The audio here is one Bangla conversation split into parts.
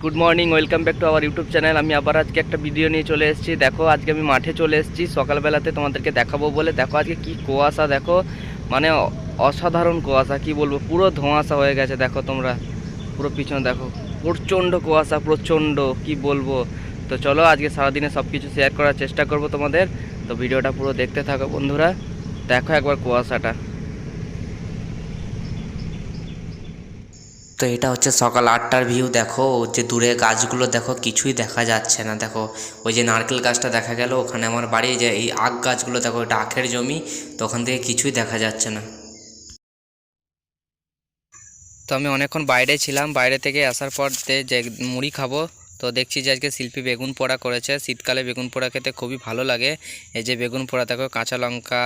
Good morning welcome back to our YouTube channel আমি আবার আজকে একটা ভিডিও নিয়ে চলে এসেছি। দেখো, আজকে আমি মাঠে চলে এসেছি। সকালবেলাতে তোমাদেরকে দেখাবো বলে। দেখো, আজকে কি কুয়াশা, দেখো। মানে অসাধারণ কুয়াশা, কি বলব? পুরো ধোঁয়াশা হয়ে গেছে, দেখো তোমরা। পুরো পিছনে, দেখো। প্রচণ্ড কুয়াশা, প্রচণ্ড, কি বলব? তো চলো, আজকে সারাদিনে সব কিছু শেয়ার করার চেষ্টা করব তোমাদের। তো ভিডিওটা পুরো দেখতে থাকো বন্ধুরা। দেখো একবার কুয়াশাটা। তো এটা হচ্ছে সকাল আটটার ভিউ দেখো, যে দূরে গাছগুলো, দেখো, কিছুই দেখা যাচ্ছে না, দেখো। ওই যে নারকেল গাছটা দেখা গেল, ওখানে আমার বাড়ি, যে এই আখ গাছগুলো, দেখো এটা আখের জমি, তো ওখান থেকে কিছুই দেখা যাচ্ছে না। তো আমি অনেকক্ষণ বাইরে ছিলাম, বাইরে থেকে আসার পর যে মুড়ি খাব, তো দেখছি যে আজকে শিল্পী বেগুন পোড়া করেছে। শীতকালে বেগুন পোড়া খেতে খুবই ভালো লাগে। এই যে বেগুন পোড়া, দেখো, কাঁচা লঙ্কা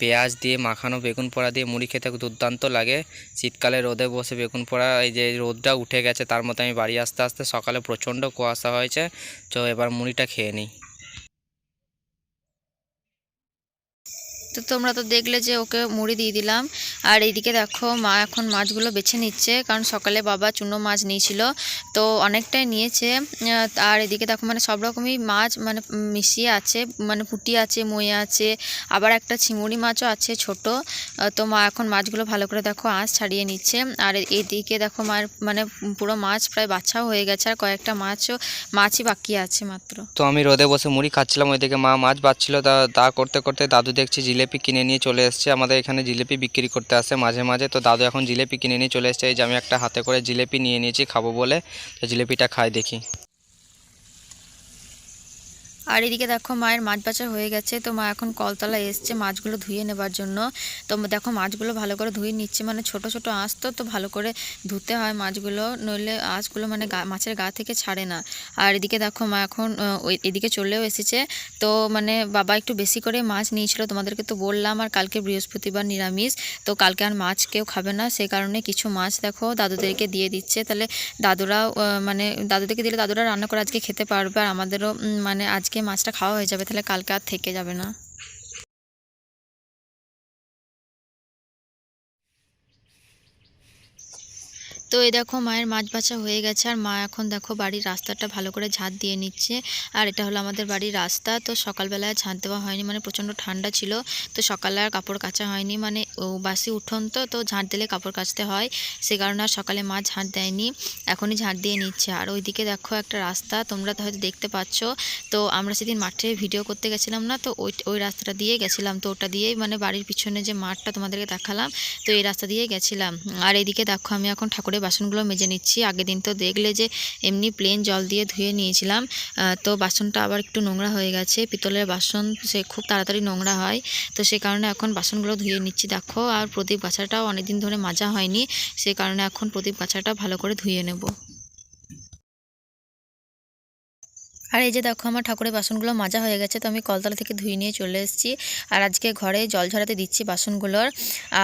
পেঁয়াজ দিয়ে মাখানো বেগুন পোড়া দিয়ে মুড়ি খেতে দুর্দান্ত লাগে। শীতকালে রোদে বসে বেগুন পোড়া, এই যে রোদটা উঠে গেছে, তার মধ্যে আমি বাড়ি আসতে আসতে সকালে প্রচণ্ড কুয়াশা হয়েছে। তো এবার মুড়িটা খেয়ে নিই। তো তোমরা তো দেখলে যে ওকে মুড়ি দিয়ে দিলাম। আর এইদিকে দেখো মা এখন মাছগুলো বেছে নিচ্ছে, কারণ সকালে বাবা চুনো মাছ নিয়েছিল, তো অনেকটাই নিয়েছে। আর এদিকে দেখো মানে সব রকমই মাছ মানে মিশিয়ে আছে মানে পুঁটি আছে, মই আছে, আবার একটা চিংড়ি মাছও আছে ছোট। তো মা এখন মাছগুলো ভালো করে দেখো আঁশ ছাড়িয়ে নিচ্ছে। আর এইদিকে দেখো মায়ের মানে পুরো মাছ প্রায় বাচ্চাও হয়ে গেছে, আর কয়েকটা মাছও, মাছই বাকি আছে মাত্র। তো আমি রোদে বসে মুড়ি খাচ্ছিলাম, ওইদিকে মা মাছ বাচ্ছিল, তা করতে করতে দাদু দেখছি জিলেপি কিনে নিয়ে চলে এসছে। আমাদের এখানে জিলেপি বিক্রি করতে আসে মাঝে মাঝে। তো দাদু এখন জিলেপি কিনে নিয়ে চলে এসছে। এই যে আমি একটা হাতে করে জিলেপি নিয়ে নিয়েছি খাব বলে। তো জিলেপিটা খাই দেখি। আর এদিকে দেখো মায়ের মাছ বাছা হয়ে গেছে। তো মা এখন কলতলায় এসছে মাছগুলো ধুয়ে নেবার জন্য। তো দেখো মাছগুলো ভালো করে ধুয়ে নিচ্ছে মানে ছোট ছোট আঁশ তো তো ভালো করে ধুতে হয় মাছগুলো। নইলে আঁশগুলো মানে মাছের গা থেকে ছাড়ে না। আর এদিকে দেখো মা এখন ওই এদিকে চলেও এসেছে। তো মানে বাবা একটু বেশি করে মাছ নিয়েছিল তোমাদেরকে তো বললাম। আর কালকে বৃহস্পতিবার নিরামিষ তো কালকে আর মাছ কেউ খাবে না। সেই কারণে কিছু মাছ দেখো দাদুদেরকে দিয়ে দিচ্ছে। তাহলে দাদুরাও আহ, মানে দাদুদেরকে দিলে দাদুরা রান্না করে আজকে খেতে পারবে। আর আমাদেরও মানে মানে আজকে মাছটা খাওয়া হয়ে যাবে তাহলে কালকে আর থেকে যাবে না। তো এই দেখো মায়ের মাছ বাছা হয়ে গেছে, আর মা এখন দেখো বাড়ির রাস্তাটা ভালো করে ঝাঁট দিয়ে নিচ্ছে। আর এটা হলো আমাদের বাড়ির রাস্তা, তো সকালবেলায় ঝাঁট দেওয়া হয়নি মানে প্রচণ্ড ঠান্ডা ছিল, তো সকালে আর কাপড় কাচা হয়নি মানে ও বাসি উঠোন তো তো ঝাঁট দিলে কাপড় কাচতে হয়, সে কারণে আর সকালে মা ঝাঁট দেয়নি, এখনই ঝাঁট দিয়ে নিচ্ছে। আর ওইদিকে দেখো একটা রাস্তা, তোমরা হয়তো দেখতে পাচ্ছ, তো আমরা সেদিন মাঠে ভিডিও করতে গেছিলাম না, তো ওই ওই রাস্তাটা দিয়ে গেছিলাম, তো ওটা দিয়েই মানে বাড়ির পিছনে যে মাঠটা তোমাদেরকে দেখালাম, তো এই রাস্তা দিয়ে গেছিলাম। আর এইদিকে দেখো আমি এখন ঠাকুরের বাসনগুলো মেজে নিচ্ছি। আগের দিন তো দেখলে যে এমনি প্লেন জল দিয়ে ধুয়ে নিয়েছিলাম। তো বাসনটা আবার একটু নোংরা হয়ে গেছে। পিতলের বাসন সে খুব তাড়াতাড়ি নোংরা হয়। তো সে কারণে এখন বাসনগুলো ধুয়ে নিচ্ছি। দেখো, আর প্রদীপ গাছাটাও অনেকদিন ধরে মাজা হয়নি। সে কারণে এখন প্রদীপ গাছাটা ভালো করে ধুয়ে নেব। আর এই যে দেখো আমার ঠাকুরের বাসনগুলো মাজা হয়ে গেছে, তো আমি কলতলা থেকে ধুয়ে নিয়ে চলে এসেছি। আর আজকে ঘরে জল ঝরাতে দিচ্ছি বাসনগুলোর।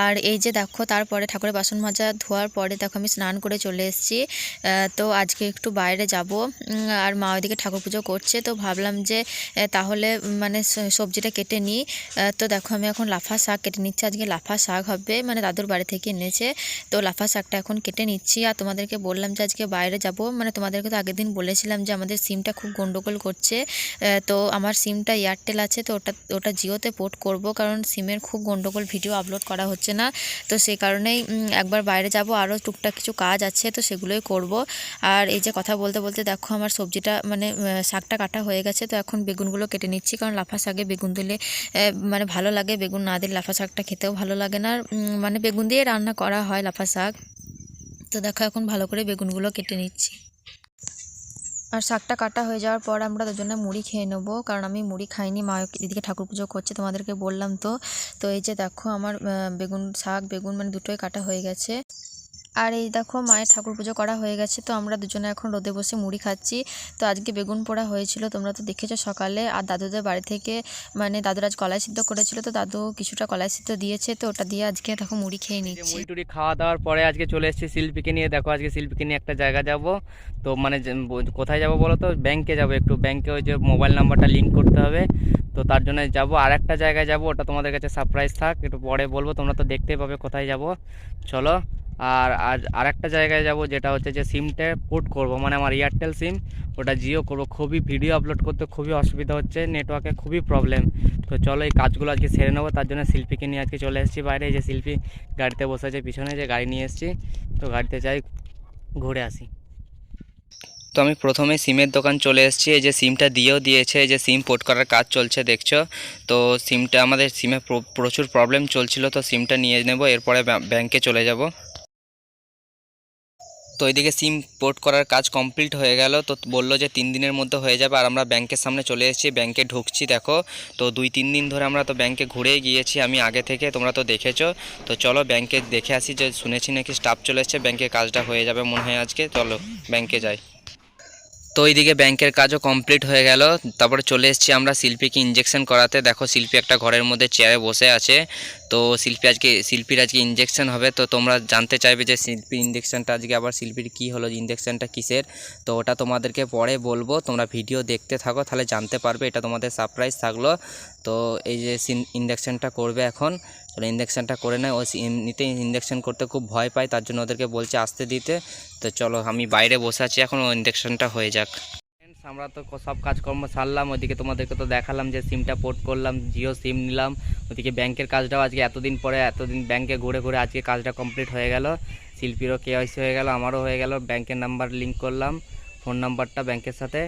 আর এই যে দেখো, তারপরে ঠাকুরের বাসন মাজা ধোয়ার পরে দেখো আমি স্নান করে চলে এসেছি। তো আজকে একটু বাইরে যাব। আর মা ওইদিকে ঠাকুর পুজো করছে, তো ভাবলাম যে তাহলে মানে সবজিটা কেটে নিই। তো দেখো আমি এখন লাফা শাক কেটে নিচ্ছি। আজকে লাফা শাক হবে মানে দাদুর বাড়ি থেকে এনেছে। তো লাফা শাকটা এখন কেটে নিচ্ছি। আর তোমাদেরকে বললাম যে আজকে বাইরে যাব। মানে তোমাদেরকে তো আগের দিন বলেছিলাম যে আমাদের সিমটা খুব গন্ডগোল করছে তো আমার সিমটা এয়ারটেল আছে, তো ওটা ওটা জিওতে পোর্ট করব কারণ সিমের খুব গন্ডগোল ভিডিও আপলোড করা হচ্ছে না। তো সেই কারণেই একবার বাইরে যাব, আরও টুকটাক কিছু কাজ আছে, তো সেগুলোই করব। আর এই যে কথা বলতে বলতে দেখো আমার সবজিটা মানে শাকটা কাটা হয়ে গেছে, তো এখন বেগুনগুলো কেটে নিচ্ছি কারণ লাফা শাকে বেগুন দিলে মানে ভালো লাগে, বেগুন না দিলে লাফা শাকটা খেতেও ভালো লাগে না। মানে বেগুন দিয়ে রান্না করা হয় লাফা শাক। তো দেখো এখন ভালো করে বেগুনগুলো কেটে নিচ্ছি। আর শাকটা কাটা হয়ে যাওয়ার পর আমরা দুজনে মুড়ি খেয়ে নেব। কারণ আমি মুড়ি খাইনি, মা এদিকে ঠাকুর পুজো করছে, তোমাদেরকে বললাম তো। তো এই যে দেখো, আমার বেগুন শাক, বেগুন মানে দুটোই কাটা হয়ে গেছে। আর এই দেখো মায়ের ঠাকুর পুজো করা হয়ে গেছে তো আমরা দুজনে এখন রোদে বসে মুড়ি খাচ্ছি। তো আজকে বেগুন পোড়া হয়েছিল তোমরা তো দেখেছ সকালে। আর দাদুদের বাড়ি থেকে মানে দাদুর আজ কলাই সিদ্ধ করেছিল তো দাদু কিছুটা কলাই সিদ্ধ দিয়েছে তো ওটা দিয়ে আজকে দেখো মুড়ি খেয়ে নিচ্ছি। মুড়ি টুড়ি খাওয়া দাওয়ার পরে আজকে চলে এসেছি শিল্পীকে নিয়ে। দেখো আজকে শিল্পীকে নিয়ে একটা জায়গা যাব। তো মানে কোথায় যাব বলো তো? ব্যাংকে যাব একটু। ব্যাংকে ওই যে মোবাইল নাম্বারটা লিঙ্ক করতে হবে। তো তার জন্য যাব। আর একটা জায়গায় যাব ওটা তোমাদের কাছে সারপ্রাইজ থাক। একটু পরে বলব তোমরা তো দেখতেই পাবে কোথায় যাব। চলো আর আজ আরেকটা জায়গায় যাব, যেটা হচ্ছে যে সিমটা পোর্ট করব। মানে আমার এয়ারটেল সিম ওটা জিও করব। খুবই ভিডিও আপলোড করতে খুবই অসুবিধা হচ্ছে নেটওয়ার্কে খুবই প্রবলেম তো চলো এই কাজগুলো আজকে সেরে নেব, তার জন্য শিল্পীকে নিয়ে আজকে চলে এসেছি বাইরে। যে শিল্পী গাড়িতে বসে আছে, পিছনে যে গাড়ি নিয়ে এসেছি, তো গাড়িতে যাই, ঘুরে আসি। তো আমি প্রথমে সিমের দোকান চলে এসেছি। এই যে সিমটা দিয়েও দিয়েছে, এই যে সিম পোর্ট করার কাজ চলছে, দেখছ? তো সিমটা আমাদের সিমে প্রচুর প্রবলেম চলছিল, তো সিমটা নিয়ে নেব, এরপরে ব্যাঁ- ব্যাংকে চলে যাব। তো এইদিকে সিম পোর্ট করার কাজ কমপ্লিট হয়ে গেল। তো বলল যে তিন দিনের মধ্যে হয়ে যাবে আর আমরা ব্যাংকের সামনে চলে এসেছি ব্যাংকে ঢুকছি দেখো। তো দুই তিন দিন ধরে আমরা তো ব্যাংকে ঘুরেই গিয়েছি, আমি আগে থেকে তোমরা তো দেখেছ। তো চলো ব্যাংকে দেখে আসি যে শুনেছি নাকি স্টাফ চলে এসছে ব্যাংকে কাজটা হয়ে যাবে মনে হয় আজকে। চলো ব্যাংকে যাই। তো এইদিকে ব্যাংকের কাজও কমপ্লিট হয়ে গেল। তারপরে চলে এসেছি আমরা শিল্পীকে ইঞ্জেকশন করাতে। দেখো, শিল্পী একটা ঘরের মধ্যে চেয়ারে বসে আছে। তো শিল্পী আজকে, শিল্পীর আজকে ইঞ্জেকশন হবে। তো তোমরা জানতে চাইবে যে শিল্পীর ইঞ্জেকশনটা আজকে আবার শিল্পীর কী হলো ইঞ্জেকশনটা কিসের? তো ওটা তোমাদেরকে পরে বলব। তোমরা ভিডিও দেখতে থাকো, তাহলে জানতে পারবে। এটা তোমাদের সারপ্রাইজ থাকল। তো এই যে ইঞ্জেকশনটা করবে এখন চলো ইঞ্জেকশনটা করে নেয়। ও এমনিতেই ইঞ্জেকশন করতে খুব ভয় পায়, তার জন্য ওদেরকে বলছে আসতে দিতে। তো চলো, আমি বাইরে বসে আছি, এখন ও ইঞ্জেকশনটা হয়ে যাক। আমরা তো সব কাজকর্ম সারলাম ওইদিকে তোমাদেরকে তো দেখালাম যে সিমটা পোর্ট করলাম, জিও সিম নিলাম। ওইদিকে ব্যাংকের কাজটাও আজকে এতদিন পরে, এতদিন ব্যাংকে ঘুরে ঘুরে আজকে কাজটা কমপ্লিট হয়ে গেল। শিল্পীরও কেওয়াইসি হয়ে গেল, আমারও হয়ে গেল, ব্যাংকের নাম্বার লিঙ্ক করলাম, ফোন নাম্বারটা ব্যাংকের সাথে।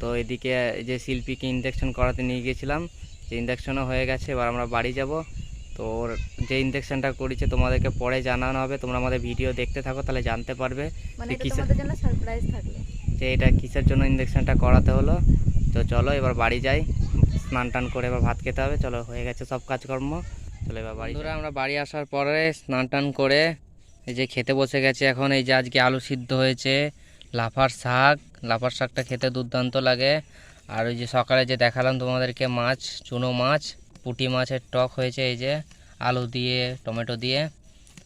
তো এদিকে যে শিল্পীকে ইঞ্জেকশন করাতে নিয়ে গিয়েছিলাম যে ইঞ্জেকশনও হয়ে গেছে এবার আমরা বাড়ি যাব। তো ওর যে ইঞ্জেকশনটা করেছে তোমাদেরকে পরে জানানো হবে। তোমরা আমাদের ভিডিও দেখতে থাকো তাহলে জানতে পারবে মানে যে এটা কিসের জন্য সারপ্রাইজ থাকল। যে এটা কিসের জন্য ইঞ্জেকশনটা করাতে হলো। তো চলো এবার বাড়ি যাই। স্নান টান করে এবার ভাত খেতে হবে। চলো হয়ে গেছে সব কাজকর্ম। চলো এবার বাড়ি ধরে আমরা বাড়ি আসার পরে স্নান টান করে এই যে খেতে বসে গেছে। এখন এই যে আজকে আলু সিদ্ধ হয়েছে লাফার শাক। লাফার শাকটা খেতে দুর্দান্ত লাগে। আর ওই যে সকালে যে দেখালাম তোমাদেরকে মাছ, চুনো মাছ, পুটি মাছের টক হয়েছে, এই যে আলু দিয়ে, টমেটো দিয়ে।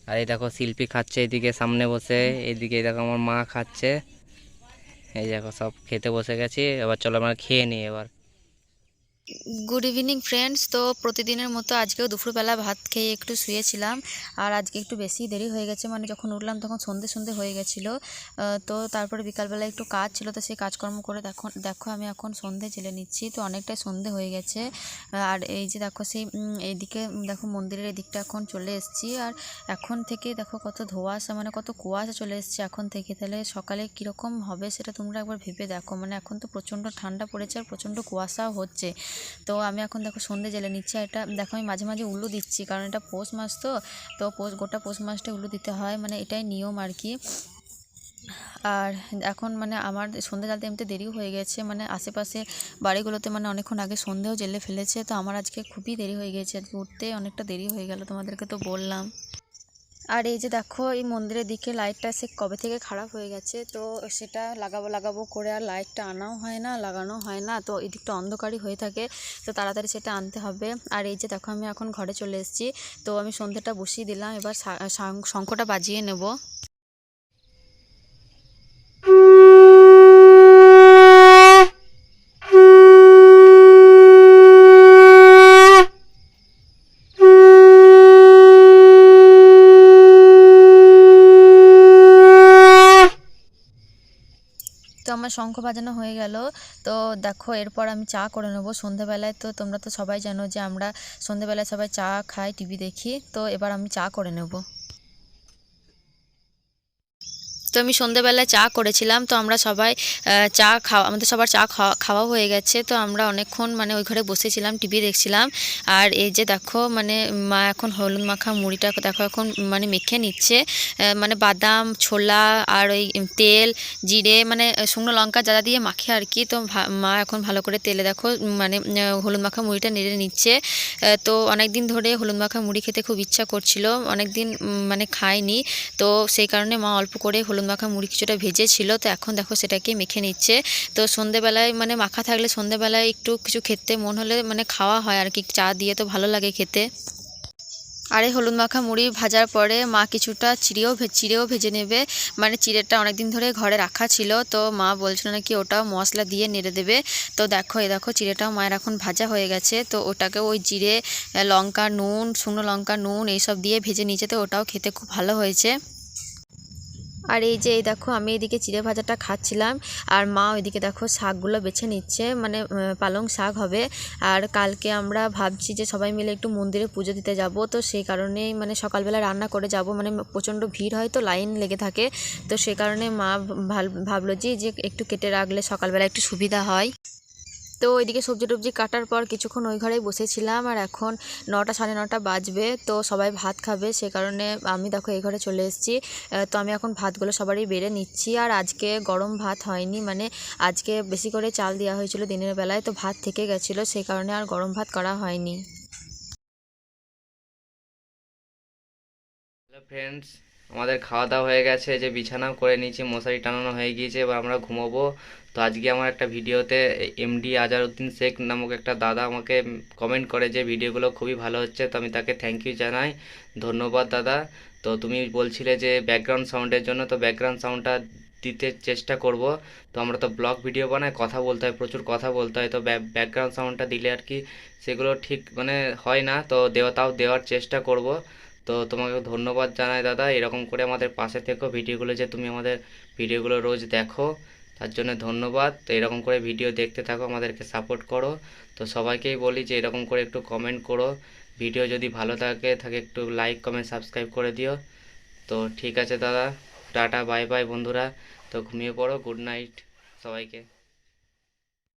আর এই দেখো শিল্পী খাচ্ছে এদিকে সামনে বসে, এদিকে দেখো আমার মা খাচ্ছে। এই দেখো সব খেতে বসে গেছি, এবার চলো আমরা খেয়ে নিই এবার। গুড ইভিনিং ফ্রেন্ডস তো প্রতিদিনের মতো আজকেও দুপুরবেলা ভাত খেয়ে একটু শুয়েছিলাম, আর আজকে একটু বেশি দেরি হয়ে গেছে। মানে যখন উঠলাম তখন সন্ধে সন্ধে হয়ে গেছিল। তো তারপরে বিকালবেলা একটু কাজ ছিল, তো সেই কাজকর্ম করে দেখো দেখো আমি এখন সন্ধে জেলে নিচ্ছি, তো অনেকটাই সন্ধে হয়ে গেছে। আর এই যে দেখো সেই এইদিকে দেখো মন্দিরের এদিকটা এখন চলে এসেছি, আর এখন থেকে দেখো কত ধোঁয়াশা মানে কত কুয়াশা চলে এসেছে এখন থেকে। তাহলে সকালে কীরকম হবে সেটা তোমরা একবার ভেবে দেখো। মানে এখন তো প্রচণ্ড ঠান্ডা পড়েছে আর প্রচণ্ড কুয়াশাও হচ্ছে। তো আমি এখন দেখো সন্ধে জেলে নিচ্ছি এটা দেখো আমি মাঝে মাঝে উল্লু দিচ্ছি, কারণ এটা পৌষ মাস তো তো পৌষ, গোটা পৌষ মাসটা উল্লু দিতে হয় মানে এটাই নিয়ম আর কি। আর এখন মানে আমার সন্ধে জ্বালতে এমনিতে দেরিও হয়ে গেছে মানে আশেপাশে বাড়িগুলোতে মানে অনেকক্ষণ আগে সন্ধেও জেলে ফেলেছে, তো আমার আজকে খুবই দেরি হয়ে গেছে, আজকে উঠতে অনেকটা দেরি হয়ে গেল তোমাদেরকে তো বললাম। আর এই যে দেখো, এই মন্দিরের দিকে লাইটটা সে কবে থেকে খারাপ হয়ে গেছে, তো সেটা লাগাবো লাগাবো করে আর লাইটটা আনাও হয় না লাগানো হয় না, তো এই দিকটা অন্ধকারই হয়ে থাকে, তো তাড়াতাড়ি সেটা আনতে হবে। আর এই যে দেখো, আমি এখন ঘরে চলে এসেছি, তো আমি সন্ধ্যেটা বসিয়ে দিলাম, এবার শঙ্খটা বাজিয়ে নেব। আমার শঙ্খ বাজানো হয়ে গেল। তো দেখো, এরপর আমি চা করে নেব সন্ধেবেলায়। তো তোমরা তো সবাই জানো যে আমরা সন্ধেবেলায় সবাই চা খাই, টিভি দেখি। তো এবার আমি চা করে নেব। তো আমি সন্ধেবেলায় চা করেছিলাম, তো আমরা সবাই চা খাওয়া, আমাদের সবার চা খাওয়া খাওয়া হয়ে গেছে, তো আমরা অনেকক্ষণ মানে ওই ঘরে বসেছিলাম, টিভি দেখছিলাম, আর এই যে দেখো মানে মা এখন হলুদ মাখা মুড়িটা দেখো এখন মানে মেখে নিচ্ছে মানে বাদাম, ছোলা আর ওই তেল, জিরে মানে শুকনো লঙ্কা যারা দিয়ে মাখে আর কি, তো মা এখন ভালো করে তেলে দেখো মানে হলুদ মাখা মুড়িটা নেড়ে নিচ্ছে তো অনেক দিন ধরে হলুদ মাখা মুড়ি খেতে খুব ইচ্ছা করছিল অনেক দিন মানে খায়নি, তো সেই কারণে মা অল্প করে হলুদ মাখা মুড়ি কিছুটা ভেজে ছিল তো এখন দেখো সেটাকে মেখে নিচ্ছে। তো সন্ধেবেলায় মানে মাখা থাকলে সন্ধেবেলায় একটু কিছু খেতে মন হলে মানে খাওয়া হয় আর কি, চা দিয়ে তো ভালো লাগে খেতে। আর হলুদ মাখা মুড়ি ভাজার পরে মা কিছুটা চিড়েও চিড়েও ভেজে নেবে। মানে চিড়েটা অনেকদিন ধরে ঘরে রাখা ছিল, তো মা বলছিল নাকি ওটাও মশলা দিয়ে নেড়ে দেবে। তো দেখো, এ দেখো চিড়েটাও মায়ের এখন ভাজা হয়ে গেছে, তো ওটাকে ওই জিরে, লঙ্কা, নুন, শুকনো লঙ্কা, নুন, এইসব দিয়ে ভেজে নিয়েছে, তো ওটাও খেতে খুব ভালো হয়েছে। আর এই যে, এই দেখো, আমি এদিকে চিড়ে ভাজাটা খাচ্ছিলাম। আর মা ওইদিকে দেখো শাকগুলো বেছে নিচ্ছে মানে পালং শাক হবে। আর কালকে আমরা ভাবছি যে সবাই মিলে একটু মন্দিরে পুজো দিতে যাব। তো সেই কারণেই মানে সকালবেলা রান্না করে যাব। মানে প্রচণ্ড ভিড় হয় তো, লাইন লেগে থাকে। তো সেই কারণে মা ভাবলো যে একটু কেটে রাখলে সকালবেলা একটু সুবিধা হয়। তো ওইদিকে সবজি টবজি কাটার পর কিছুক্ষণ ওই ঘরেই বসেছিলাম আর এখন নটা, সাড়ে নটা বাজবে, তো সবাই ভাত খাবে, সে কারণে আমি দেখো এই ঘরে চলে এসেছি। তো আমি এখন ভাতগুলো সবারই বেড়ে নিচ্ছি আর আজকে গরম ভাত হয়নি মানে আজকে বেশি করে চাল দেওয়া হয়েছিল দিনের বেলায়, তো ভাত থেকে গেছিল সেই কারণে আর গরম ভাত করা হয়নি। ফ্রেন্ডস আমাদের খাওয়া দাওয়া হয়ে গেছে যে বিছানাও করে নিয়েছি, মশারি টানানো হয়ে গিয়েছে, এবার আমরা ঘুমোবো। তো আজকে আমার একটা ভিডিওতে এমডি আজারউদ্দিন শেখ নামক একটা দাদা আমাকে কমেন্ট করে যে ভিডিওগুলো খুবই ভালো হচ্ছে, তো আমি তাকে থ্যাংক ইউ জানাই। ধন্যবাদ দাদা। তো তুমি বলছিলে যে ব্যাকগ্রাউন্ড সাউন্ডের জন্য, তো ব্যাকগ্রাউন্ড সাউন্ডটা দিতে চেষ্টা করব। তো আমরা তো ব্লগ ভিডিও বানাই, কথা বলতে হয়, প্রচুর কথা বলতে হয়, তো ব্যাকগ্রাউন্ড সাউন্ডটা দিলে আর কি সেগুলো ঠিক মানে হয় না, তো দেওয়া, তাও দেওয়ার চেষ্টা করব। তো তোমাকে ধন্যবাদ জানাই দাদা। এরকম করে আমাদের পাশে থেকো ভিডিওগুলো যে তুমি আমাদের ভিডিওগুলো রোজ দেখো, তার জন্য ধন্যবাদ। তো এরকম করে ভিডিও দেখতে থাকো, আমাদেরকে সাপোর্ট করো। তো সবাইকেই বলি যে এরকম করে একটু কমেন্ট করো। ভিডিও যদি ভালো থাকে থাকে একটু লাইক কমেন্ট সাবস্ক্রাইব করে দিও। তো ঠিক আছে দাদা, টাটা বাই বাই বন্ধুরা। তো ঘুমিয়ে পড়ো গুড নাইট সবাইকে।